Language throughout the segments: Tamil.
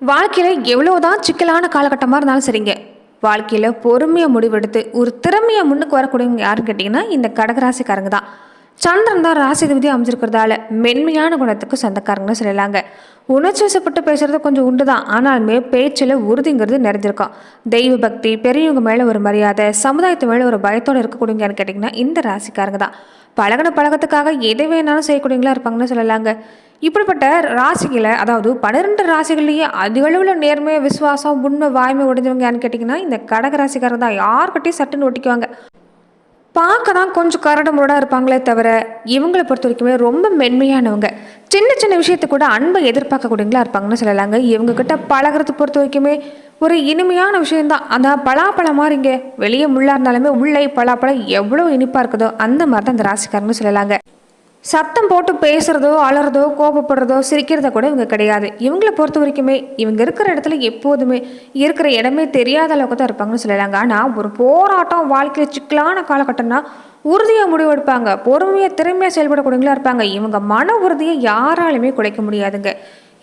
வாழ்க்கையில் எவ்வளோதான் சிக்கலான காலகட்டமாக இருந்தாலும் சரிங்க. வாழ்க்கையில் பொறுமையாக முடிவெடுத்து ஒரு திறமையை முன்னுக்கு வரக்கூடியவங்க யாருன்னு கேட்டிங்கன்னா இந்த கடகராசிக்காரங்க தான். சந்திரன் தான் ராசி விதி அமைஞ்சிருக்கிறதால மென்மையான குணத்துக்கு சொந்தக்காரங்கன்னு சொல்லலாங்க. உணர்ச்சி வசப்பட்டு பேசுறது கொஞ்சம் உண்டு தான். ஆனாலுமே பேச்சில் உறுதிங்கிறது நிறைஞ்சிருக்கும். தெய்வ பக்தி பெரியவங்க மேலே ஒரு மரியாதை சமுதாயத்து மேலே ஒரு பயத்தோடு இருக்கக்கூடியங்கன்னு கேட்டிங்கன்னா இந்த ராசிக்காரங்க தான். பழகின பழக்கத்துக்காக எதை வேணாலும் செய்யக்கூடியவங்களா இருப்பாங்கன்னு சொல்லலாங்க. இப்படிப்பட்ட ராசிகளை அதாவது பன்னிரெண்டு ராசிகள்லேயே அதிகளவில் நேர்மையாக நேர்மை விசுவாசம் உண்மை வாய்மை உடைஞ்சவங்க யான்னு கேட்டிங்கன்னா இந்த கடக ராசிக்காரர் தான். யார்கிட்டையும் சட்டுன்னு ஒட்டிக்குவாங்க. பார்க்க தான் கொஞ்சம் கரடு முரடாக இருப்பாங்களே தவிர இவங்களை பொறுத்த வரைக்குமே ரொம்ப மென்மையானவங்க. சின்ன சின்ன விஷயத்தை கூட அன்பை எதிர்பார்க்கக்கூடியங்களா இருப்பாங்கன்னு சொல்லலாங்க. இவங்க கிட்ட பழகிறது பொறுத்த வரைக்குமே ஒரு இனிமையான விஷயம்தான். அந்த பலாப்பழம் மாதிரிங்க வெளியே முள்ளா இருந்தாலுமே உள்ளே பலாப்பழம் எவ்வளோ இனிப்பாக இருக்குதோ அந்த மாதிரி தான் இந்த ராசிக்காரங்கன்னு சொல்லலாங்க. சத்தம் போட்டு பேசுகிறதோ அலறதோ கோபப்படுறதோ சிரிக்கிறத கூட இவங்க கிடையாது. இவங்கள பொறுத்த வரைக்குமே இவங்க இருக்கிற இடத்துல எப்போதுமே இருக்கிற இடமே தெரியாத அளவுக்கு தான் இருப்பாங்கன்னு சொல்லலாங்க. ஆனால் ஒரு போராட்டம் வாழ்க்கையில் சிக்கலான காலகட்டம்னா உறுதியாக முடிவெடுப்பாங்க பொறுமையாக திறமையாக செயல்படக்கூடியவங்களா இருப்பாங்க. இவங்க மன உறுதியை யாராலுமே குறைக்க முடியாதுங்க.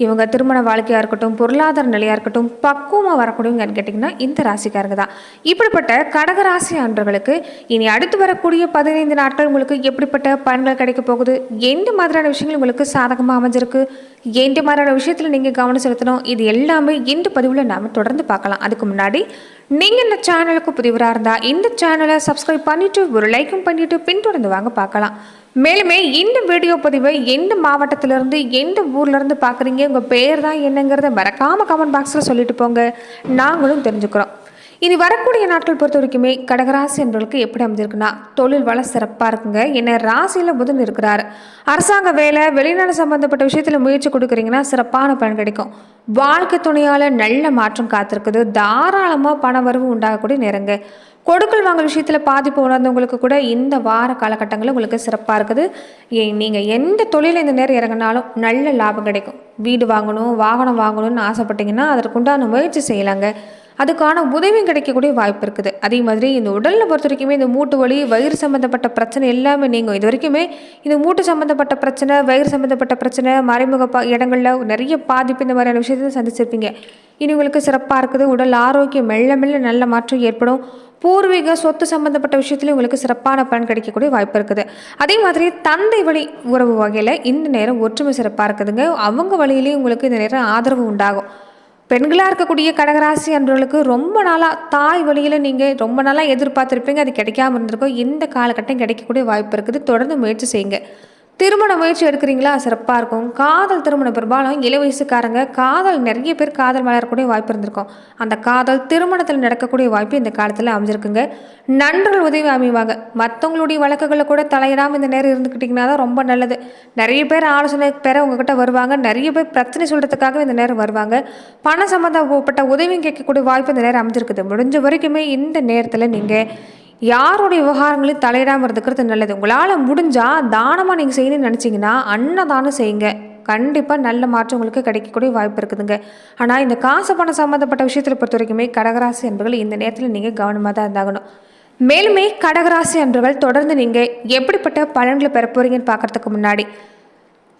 இவங்க திருமண வாழ்க்கையாக இருக்கட்டும் பொருளாதார நிலையாக இருக்கட்டும் பக்குவமாக வரக்கூடியவங்கன்னு கேட்டிங்கன்னா இந்த ராசிக்காரங்க தான். இப்படிப்பட்ட கடகராசி அன்றர்களுக்கு இனி அடுத்து வரக்கூடிய பதினைந்து நாட்கள் உங்களுக்கு எப்படிப்பட்ட பலன்கள் கிடைக்க போகுது? எந்த மாதிரியான விஷயங்கள் உங்களுக்கு சாதகமாக அமைஞ்சிருக்கு? எந்த மாதிரியான விஷயத்தில் நீங்கள் கவனம் செலுத்தணும் இது எல்லாமே இந்த பதிவில் நாம் தொடர்ந்து பார்க்கலாம். அதுக்கு முன்னாடி நீங்கள் இந்த சேனலுக்கு புதிவராக இருந்தால் இந்த சேனலை சப்ஸ்கிரைப் பண்ணிவிட்டு ஒரு லைக்கும் பண்ணிவிட்டு பின்தொடர்ந்து வாங்க பார்க்கலாம். மேலுமே இந்த வீடியோ பதிவை எந்த மாவட்டத்திலேருந்து எந்த ஊர்லேருந்து பார்க்குறீங்க உங்கள் பேர் தான் என்னங்கிறத மறக்காமல் கமெண்ட் பாக்ஸில் சொல்லிட்டு போங்க. நாங்களும் தெரிஞ்சுக்கிறோம். இனி வரக்கூடிய நாட்கள் பொறுத்த வரைக்குமே கடகராசி என்பவர்களுக்கு எப்படி அமைஞ்சிருக்குன்னா தொழில் வள சிறப்பாக இருக்குங்க. என்ன ராசியில் புதன் இருக்கிறார். அரசாங்க வேலை வெளிநாடு சம்பந்தப்பட்ட விஷயத்தில் முயற்சி கொடுக்குறீங்கன்னா சிறப்பான பலன் கிடைக்கும். வாழ்க்கை துணையால் நல்ல மாற்றம் காத்திருக்குது. தாராளமாக பண வரவு உண்டாகக்கூடிய நேரங்க. கொடுக்கல் வாங்கல் விஷயத்தில் பாதிப்பு உணர்ந்தவங்களுக்கு கூட இந்த வார காலகட்டங்களில் உங்களுக்கு சிறப்பாக இருக்குது. நீங்கள் எந்த தொழிலில் இந்த நேரம் இறங்கினாலும் நல்ல லாபம் கிடைக்கும். வீடு வாங்கணும் வாகனம் வாங்கணும்னு ஆசைப்பட்டீங்கன்னா அதற்குண்டான முயற்சி செய்யலாங்க. அதுக்கான உதவியும் கிடைக்கக்கூடிய வாய்ப்பு இருக்குது. அதே மாதிரி இந்த உடலில் பொறுத்த வரைக்குமே இந்த மூட்டு வலி வயிறு சம்மந்தப்பட்ட பிரச்சனை எல்லாமே நீங்கள் இது வரைக்குமே இந்த மூட்டு சம்மந்தப்பட்ட பிரச்சனை வயிறு சம்மந்தப்பட்ட பிரச்சனை மறைமுக பா இடங்களில் நிறைய பாதிப்பு இந்த மாதிரியான விஷயத்தை சந்திச்சிருப்பீங்க. இனி உங்களுக்கு சிறப்பாக இருக்குது. உடல் ஆரோக்கியம் மெல்ல மெல்ல நல்ல மாற்றம் ஏற்படும். பூர்வீக சொத்து சம்பந்தப்பட்ட விஷயத்துலையும் உங்களுக்கு சிறப்பான பலன் கிடைக்கக்கூடிய வாய்ப்பு இருக்குது. அதே மாதிரி தந்தை வழி உறவு வகையில் இந்த நேரம் ஒற்றுமை சிறப்பாக இருக்குதுங்க. அவங்க வழியிலையும் உங்களுக்கு இந்த நேரம் ஆதரவு உண்டாகும். பெண்களாக இருக்கக்கூடிய கடகராசி அன்றவர்களுக்கு ரொம்ப நாளாக தாய் வழியில் நீங்கள் ரொம்ப நாளாக எதிர்பார்த்துருப்பீங்க. அது கிடைக்காம இருந்திருக்கும். இந்த காலகட்டம் கிடைக்கக்கூடிய வாய்ப்பு இருக்குது. தொடர்ந்து முயற்சி செய்யுங்க. திருமண முயற்சி எடுக்கிறீங்களா? சிறப்பாக இருக்கும். காதல் திருமணம் பெரும்பாலும் இள வயசுக்காரங்க காதல் நிறைய பேர் காதல் வளரக்கூடிய வாய்ப்பு இருந்திருக்கும். அந்த காதல் திருமணத்தில் நடக்கக்கூடிய வாய்ப்பு இந்த காலத்தில் அமைஞ்சிருக்குங்க. நண்பர்கள் உதவி அமைவாங்க. மற்றவங்களுடைய வழக்குகளை கூட தலையிடாமல் இந்த நேரம் இருந்துக்கிட்டிங்கன்னா தான் ரொம்ப நல்லது. நிறைய பேர் ஆலோசனை பெற உங்ககிட்ட வருவாங்க. நிறைய பேர் பிரச்சனை சொல்கிறதுக்காக இந்த நேரம் வருவாங்க. பணம் சம்மந்தப்பட்ட உதவியும் கேட்கக்கூடிய வாய்ப்பு இந்த நேரம் அமைஞ்சிருக்குது. முடிஞ்ச வரைக்குமே இந்த நேரத்தில் நீங்கள் யாருடைய விவகாரங்களையும் தலையிடாமல் இருந்துக்கிறது நல்லது. உங்களால் முடிஞ்சால் தானமாக நீங்கள் செய்யணும்னு நினச்சிங்கன்னா அன்னதானம் செய்யுங்க. கண்டிப்பாக நல்ல மாற்றம் உங்களுக்கு கிடைக்கக்கூடிய வாய்ப்பு இருக்குதுங்க. ஆனால் இந்த காசு பணம் சம்மந்தப்பட்ட விஷயத்தில் பொறுத்த வரைக்குமே கடகராசி என்பர்கள் இந்த நேரத்தில் நீங்கள் கவனமாக தான் இருந்தாகணும். மேலுமே கடகராசி அன்பர்கள் தொடர்ந்து நீங்கள் எப்படிப்பட்ட பலன்களை பெற போகிறீங்கன்னு பார்க்குறதுக்கு முன்னாடி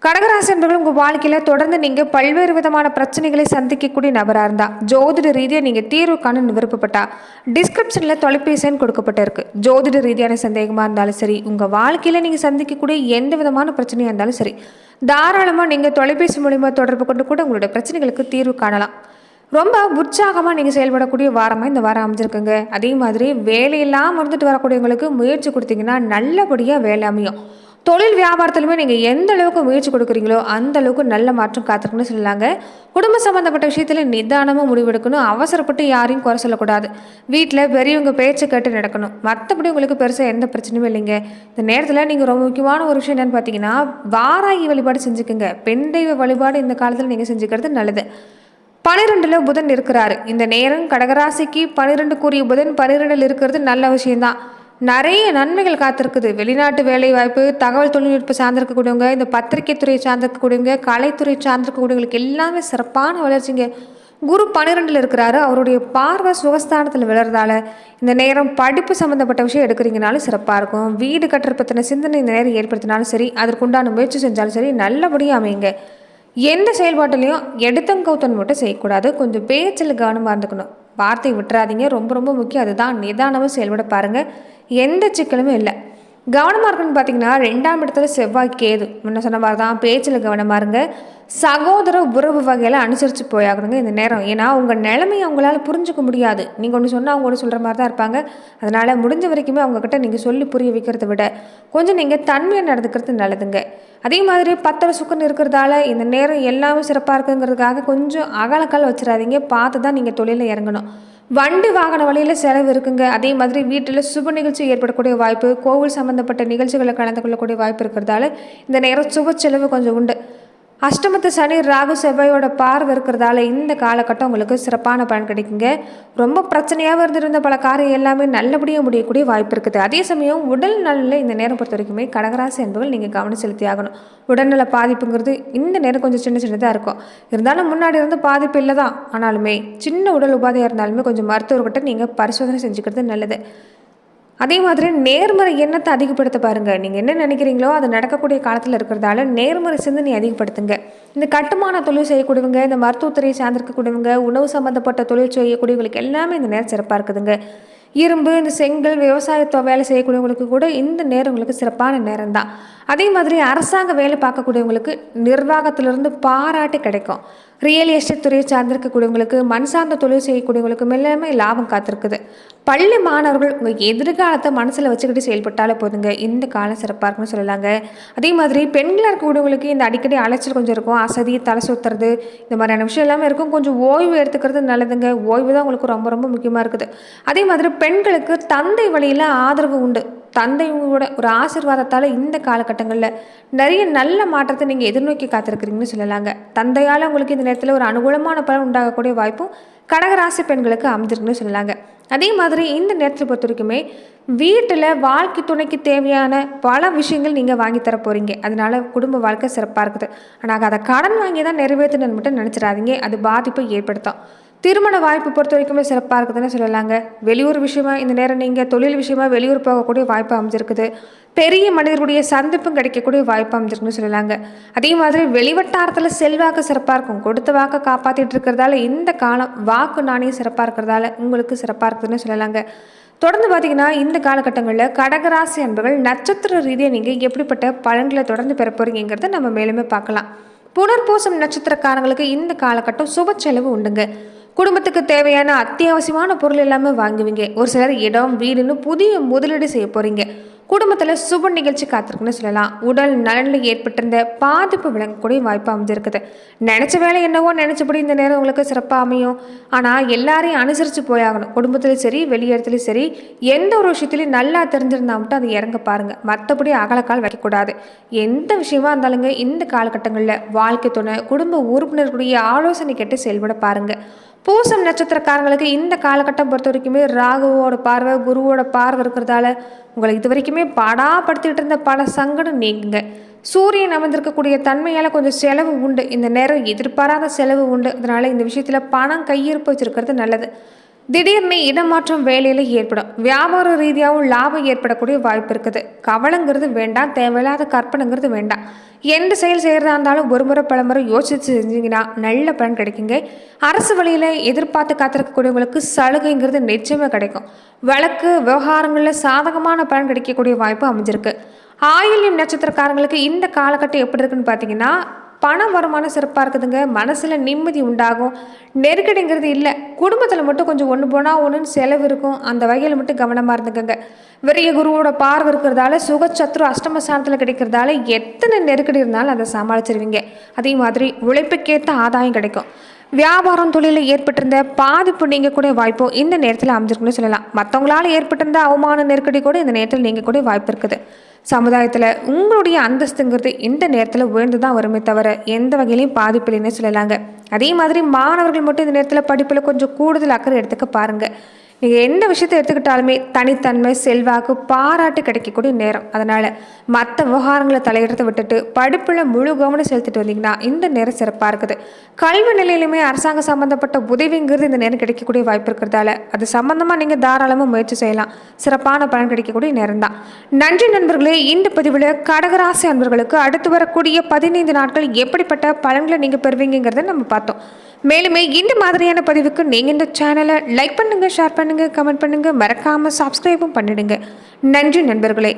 கடகராசி என்பர்கள் உங்கள் வாழ்க்கையில் தொடர்ந்து நீங்கள் பல்வேறு விதமான பிரச்சனைகளை சந்திக்கக்கூடிய நபராக இருந்தால் ஜோதிட ரீதியாக நீங்கள் தீர்வு காண விருப்பப்பட்டா டிஸ்கிரிப்ஷனில் தொலைபேசின்னு கொடுக்கப்பட்டிருக்கு. ஜோதிட ரீதியான சந்தேகமாக இருந்தாலும் சரி உங்கள் வாழ்க்கையில் நீங்கள் சந்திக்கக்கூடிய எந்த விதமான பிரச்சனையாக இருந்தாலும் சரி தாராளமாக நீங்கள் தொலைபேசி மூலிமா தொடர்பு கொண்டு கூட உங்களுடைய பிரச்சனைகளுக்கு தீர்வு காணலாம். ரொம்ப உற்சாகமாக நீங்கள் செயல்படக்கூடிய வாரமாக இந்த வாரம் அமைஞ்சிருக்குங்க. அதே மாதிரி வேலையெல்லாம் மறந்துட்டு வரக்கூடியவங்களுக்கு முயற்சி கொடுத்தீங்கன்னா நல்லபடியாக வேலை அமையும். தொழில் வியாபாரத்திலுமே நீங்கள் எந்த அளவுக்கு முயற்சி கொடுக்குறீங்களோ அந்த அளவுக்கு நல்ல மாற்றம் காத்திருக்குன்னு சொல்லலாங்க குடும்ப சம்மந்தப்பட்ட விஷயத்தில் நிதானமாக முடிவெடுக்கணும். அவசரப்பட்டு யாரையும் குறை சொல்லக்கூடாது. வீட்டில் பெரியவங்க பேச்சை கேட்டு நடக்கணும். மற்றபடி உங்களுக்கு பெருசாக எந்த பிரச்சனையும் இல்லைங்க. இந்த நேரத்தில் நீங்கள் ரொம்ப முக்கியமான ஒரு விஷயம் என்னென்னு பார்த்தீங்கன்னா வாராகி வழிபாடு செஞ்சுக்கோங்க. பெண் தெய்வ வழிபாடு இந்த காலத்தில் நீங்கள் செஞ்சுக்கிறது நல்லது. பனிரெண்டில் புதன் இருக்கிறாரு. இந்த நேரம் கடகராசிக்கு பனிரெண்டுக்குரிய புதன் பனிரெண்டில் இருக்கிறது நல்ல விஷயம்தான். நிறைய நன்மைகள் காத்திருக்குது. வெளிநாட்டு வேலை வாய்ப்பு தகவல் தொழில்நுட்பம் சார்ந்திருக்கக்கூடியவங்க இந்த பத்திரிகை துறை சார்ந்திருக்கக்கூடியவங்க கலைத்துறை சார்ந்திருக்கக்கூடியவங்களுக்கு எல்லாமே சிறப்பான வளர்ச்சிங்க. குரு பன்னிரெண்டில் இருக்கிறாரு. அவருடைய பார்வை சுகஸ்தானத்தில் விழுறதால இந்த நேரம் படிப்பு சம்மந்தப்பட்ட விஷயம் எடுக்கிறீங்கனாலும் சிறப்பாக இருக்கும். வீடு கட்டுற பற்றின சிந்தனை இந்த நேரம் ஏற்படுத்தினாலும் சரி அதற்குண்டான முயற்சி செஞ்சாலும் சரி நல்லபடியாக அமையுங்க. எந்த செயல்பாட்டிலையும் எடுத்தங்கௌத்தன் மட்டும் செய்யக்கூடாது. கொஞ்சம் பேச்சில் கவனமாக இருந்துக்கணும். வார்த்தை விட்டுறாதீங்க. ரொம்ப ரொம்ப முக்கியம். அதுதான் நிதானமாக செயல்பட பாருங்கள் எந்த சிக்கலுமே இல்லை. கவனமாக இருக்குன்னு பார்த்தீங்கன்னா ரெண்டாம் இடத்துல செவ்வாய் கேது. முன்ன சொன்ன மாதிரி தான் பேச்சில் கவனமாக இருங்க. சகோதர உறவு வகையில் அனுசரித்து போயாகணுங்க இந்த நேரம். ஏன்னா உங்கள் நிலைமையை அவங்களால புரிஞ்சுக்க முடியாது. நீங்கள் ஒன்று சொன்னால் அவங்க ஒன்று சொல்கிற மாதிரி தான் இருப்பாங்க. அதனால் முடிஞ்ச வரைக்குமே அவங்கக்கிட்ட நீங்கள் சொல்லி புரிய வைக்கிறத விட கொஞ்சம் நீங்கள் தன்மையாக நடந்துக்கிறது நல்லதுங்க. அதே மாதிரி பத்தரை சுக்கன் இருக்கிறதால இந்த நேரம் எல்லாமே சிறப்பாக இருக்குங்கிறதுக்காக கொஞ்சம் அகலக்கால் வச்சிடாதீங்க. பார்த்து தான் நீங்கள் தொழிலில் இறங்கணும். வண்டி வாகன வழியில் செலவு இருக்குங்க. அதே மாதிரி வீட்டில் சுப நிகழ்ச்சி ஏற்படக்கூடிய வாய்ப்பு கோவில் சம்மந்தப்பட்ட நிகழ்ச்சிகளை கலந்து கொள்ளக்கூடிய வாய்ப்பு இருக்கிறதால இந்த நேரம் சுப செலவு கொஞ்சம் உண்டு. அஷ்டமத்து சனி ராகு செவ்வாயோட பார்வை இருக்கிறதால இந்த காலகட்டம் உங்களுக்கு சிறப்பான பலன் கிடைக்குங்க. ரொம்ப பிரச்சனையாக இருந்திருந்த பல காரியம் எல்லாமே நல்லபடியாக முடியக்கூடிய வாய்ப்பு இருக்குது. அதே சமயம் உடல் நலில் இந்த நேரம் பொறுத்த வரைக்குமே கடகராசி என்பவர்கள் நீங்கள் கவனம் செலுத்தி ஆகணும். உடல்நல பாதிப்புங்கிறது இந்த நேரம் கொஞ்சம் சின்ன சின்னதாக இருக்கும். இருந்தாலும் முன்னாடி இருந்து பாதிப்பு இல்லை தான் ஆனாலுமே சின்ன உடல் உபாதையாக இருந்தாலுமே கொஞ்சம் மருத்துவர்கிட்ட நீங்கள் பரிசோதனை செஞ்சுக்கிறது நல்லது. அதே மாதிரி நேர்மறை எண்ணத்தை அதிகப்படுத்த பாருங்கள் நீங்கள் என்ன நினைக்கிறீங்களோ அது நடக்கக்கூடிய காலத்தில் இருக்கிறதால நேர்மறை சிந்தனை அதிகப்படுத்துங்க. இந்த கட்டுமான தொழில் செய்யக்கூடியவங்க இந்த மருத்துவத்துறையை சார்ந்திருக்கக்கூடியவங்க உணவு சம்மந்தப்பட்ட தொழில் செய்யக்கூடியவங்களுக்கு எல்லாமே இந்த நேரம் சிறப்பாக இருக்குதுங்க. இரும்பு இந்த செங்கல் விவசாயத்தை வேலை செய்யக்கூடியவங்களுக்கு கூட இந்த நேரம் உங்களுக்கு சிறப்பான நேரம் தான் அதே மாதிரி அரசாங்க வேலை பார்க்கக்கூடியவங்களுக்கு நிர்வாகத்திலிருந்து பாராட்டு கிடைக்கும். ரியல் எஸ்டேட் துறையை சார்ந்திருக்கக்கூடியவங்களுக்கு மண் சார்ந்த தொழில் செய்யக்கூடியவங்களுக்கும் எல்லாமே லாபம் காத்திருக்குது. பள்ளி மாணவர்கள் உங்கள் எதிர்காலத்தை மனசில் வச்சுக்கிட்டு செயல்பட்டாலே போதுங்க. இந்த காலம் சிறப்பாக இருக்குன்னு சொல்லலாங்க. அதே மாதிரி பெண்களாக இருக்கக்கூடியவங்களுக்கு இந்த அடிக்கடி அலைச்சல் கொஞ்சம் இருக்கும். அசதி தலை சுற்றுறது இந்த மாதிரியான விஷயம் எல்லாமே இருக்கும். கொஞ்சம் ஓய்வு எடுத்துக்கிறது நல்லதுங்க. ஓய்வு தான் உங்களுக்கு ரொம்ப ரொம்ப முக்கியமாக இருக்குது. அதே மாதிரி பெண்களுக்கு தந்தை வழியில் ஆதரவு உண்டு. தந்தையோட ஒரு ஆசிர்வாதத்தால் இந்த காலகட்டங்களில் நிறைய நல்ல மாற்றத்தை நீங்கள் எதிர்நோக்கி காத்திருக்கிறீங்கன்னு சொல்லலாங்க. தந்தையால் உங்களுக்கு இந்த நேரத்தில் ஒரு அனுகூலமான பலன் உண்டாகக்கூடிய வாய்ப்பும் கடகராசி பெண்களுக்கு அமைஞ்சிருக்குன்னு சொல்லலாங்க. அதே மாதிரி இந்த நேரத்தை பொறுத்த வரைக்குமே வீட்டில் வாழ்க்கை துணைக்கு தேவையான பல விஷயங்கள் நீங்கள் வாங்கி தர போகிறீங்க அதனால் குடும்ப வாழ்க்கை சிறப்பாக இருக்குது. ஆனால் அதை கடன் வாங்கி தான் நிறைவேற்றணும்னு மட்டும் நினச்சிடாதீங்க. அது பாதிப்பை ஏற்படுத்தும். திருமண வாய்ப்பு பொறுத்த வரைக்குமே சிறப்பாக இருக்குதுன்னு சொல்லலாங்க. வெளியூர் விஷயமா இந்த நேரம் நீங்கள் தொழில் விஷயமா வெளியூர் போகக்கூடிய வாய்ப்பு அமைஞ்சிருக்குது. பெரிய மனிதர்களுடைய சந்திப்பும் கிடைக்கக்கூடிய வாய்ப்பு அமைஞ்சிருக்குன்னு சொல்லலாங்க. அதே மாதிரி வெளிவட்டாரத்தில் செல்வாக்கு சிறப்பாக இருக்கும். கொடுத்த வாக்கை காப்பாற்றிட்டு இருக்கிறதால இந்த காலம் வாக்கு நாணயம் சிறப்பாக இருக்கிறதால உங்களுக்கு சிறப்பாக இருக்குதுன்னு சொல்லலாங்க. தொடர்ந்து பார்த்தீங்கன்னா இந்த காலகட்டங்களில் கடகராசி அன்பர்கள் நட்சத்திர ரீதியாக நீங்கள் எப்படிப்பட்ட பலன்களை தொடர்ந்து பெற போகிறீங்கிறத நம்ம மேலுமே பார்க்கலாம். புனர்பூசம் நட்சத்திரக்காரங்களுக்கு இந்த காலகட்டம் சுப செலவு உண்டுங்க. குடும்பத்துக்கு தேவையான அத்தியாவசியமான பொருள் எல்லாமே வாங்குவீங்க. ஒரு சிலர் இடம் வீடுன்னு புதிய முதலீடு செய்ய போகிறீங்க குடும்பத்தில் சுப நிகழ்ச்சி காத்திருக்குன்னு சொல்லலாம். உடல் நலனில் ஏற்பட்டிருந்த பாதிப்பு விளங்கக்கூடிய வாய்ப்பு அமைஞ்சிருக்குது. நினச்ச வேலை என்னவோ நினச்சபடி இந்த நேரம் உங்களுக்கு சிறப்பாக அமையும். ஆனால் எல்லாரையும் அனுசரித்து போயாகணும் குடும்பத்துலேயும் சரி வெளியிடத்துலையும் சரி எந்த ஒரு விஷயத்துலையும் நல்லா தெரிஞ்சிருந்தா மட்டும் அதை இறங்க பாருங்கள் மற்றபடி அகலக்கால் வைக்கக்கூடாது. எந்த விஷயமா இருந்தாலுங்க இந்த காலகட்டங்களில் வாழ்க்கை துணை குடும்ப உறுப்பினர்களுடைய ஆலோசனை கேட்டு செயல்பட பாருங்கள் பூசம் நட்சத்திரக்காரங்களுக்கு இந்த காலகட்டம் பொறுத்த வரைக்குமே ராகுவோட பார்வை குருவோட பார்வை இருக்கிறதால உங்களை இது வரைக்குமே படாப்படுத்திட்டு இருந்த பல சங்கடம் நீங்குங்க. சூரியன் அமர்ந்திருக்கக்கூடிய தன்மையால் கொஞ்சம் செலவு உண்டு. இந்த நேரம் எதிர்பாராத செலவு உண்டு. அதனால் இந்த விஷயத்தில் பணம் கையிருப்பு வச்சுருக்கிறது நல்லது. திடீர்னு இடமாற்றம் வேலையில் ஏற்படும். வியாபார ரீதியாகவும் லாபம் ஏற்படக்கூடிய வாய்ப்பு இருக்குது. கவலைங்கிறது வேண்டாம் தேவையில்லாத கற்பனைங்கிறது வேண்டாம். எந்த செயல் செய்கிறதா இருந்தாலும் ஒரு முறை பல முறை யோசித்து செஞ்சீங்கன்னா நல்ல பலன் கிடைக்குங்க. அரசு வழியில் எதிர்பார்த்து காத்திருக்கக்கூடியவங்களுக்கு சலுகைங்கிறது நிச்சயமாக கிடைக்கும். வழக்கு விவகாரங்களில் சாதகமான பலன் கிடைக்கக்கூடிய வாய்ப்பு அமைஞ்சிருக்கு. ஆயில்யம் நட்சத்திரக்காரங்களுக்கு இந்த காலகட்டம் எப்படி இருக்குன்னு பார்த்தீங்கன்னா பணம் வருமானம் சிறப்பாக இருக்குதுங்க. மனசில் நிம்மதி உண்டாகும். நெருக்கடிங்கிறது இல்லை. குடும்பத்தில் மட்டும் கொஞ்சம் ஒன்று போனால் ஒன்றுன்னு செலவு இருக்கும். அந்த வகையில் மட்டும் கவனமாக இருந்துக்கங்க. விரிய குருவோட பார்வை இருக்கிறதால சுகச்சத்ரு அஷ்டமஸ்தானத்தில் கிடைக்கிறதால எத்தனை நெருக்கடி இருந்தாலும் அதை சமாளிச்சிருவீங்க. அதே மாதிரி உழைப்புக்கேற்ற ஆதாயம் கிடைக்கும். வியாபாரம் தொழிலில் ஏற்பட்டிருந்த பாதிப்பு நீங்கள் கூட வாய்ப்போ இந்த நேரத்தில் அமைஞ்சிருக்குன்னு சொல்லலாம். மற்றவங்களால ஏற்பட்டிருந்த அவமான நெருக்கடி கூட இந்த நேரத்தில் நீங்கள் கூட வாய்ப்பு இருக்குது. சமுதாயத்தில் உங்களுடைய அந்தஸ்துங்கிறது இந்த நேரத்தில் உயர்ந்து தான் வருமே தவிர எந்த வகையிலையும் பாதிப்பில்லைன்னு சொல்லலாங்க. அதே மாதிரி மாணவர்கள் மட்டும் இந்த நேரத்தில் படிப்பில் கொஞ்சம் கூடுதல் அக்கறை எடுத்துக்க பாருங்கள் நீங்கள் எந்த விஷயத்தை எடுத்துக்கிட்டாலுமே தனித்தன்மை செல்வாக்கு பாராட்டு கிடைக்கக்கூடிய நேரம். அதனால் மற்ற விவகாரங்களை தலையிடத்தை விட்டுட்டு படிப்பில் முழு கவனம் செலுத்திட்டு வந்தீங்கன்னா இந்த நேரம் சிறப்பாக இருக்குது. கல்வி நிலையிலுமே அரசாங்க சம்மந்தப்பட்ட உதவிங்கிறது இந்த நேரம் கிடைக்கக்கூடிய வாய்ப்பு இருக்கிறதால அது சம்மந்தமாக நீங்கள் தாராளமாக முயற்சி செய்யலாம். சிறப்பான பலன் கிடைக்கக்கூடிய நேரம் தான் நன்றி நண்பர்களே இந்த பதிவில் கடகராசி அன்பர்களுக்கு அடுத்து வரக்கூடிய பதினைந்து நாட்கள் எப்படிப்பட்ட பலன்களை நீங்கள் பெறுவீங்கிறத நம்ம பார்த்தோம். மேலுமே இந்த மாதிரியான பதிவுக்கு நீங்கள் இந்த சேனலை லைக் பண்ணுங்கள் ஷேர் பண்ணுங்கள் கமெண்ட் பண்ணுங்கள் மறக்காமல் சப்ஸ்கிரைபும் பண்ணிடுங்க. நன்றி நண்பர்களே.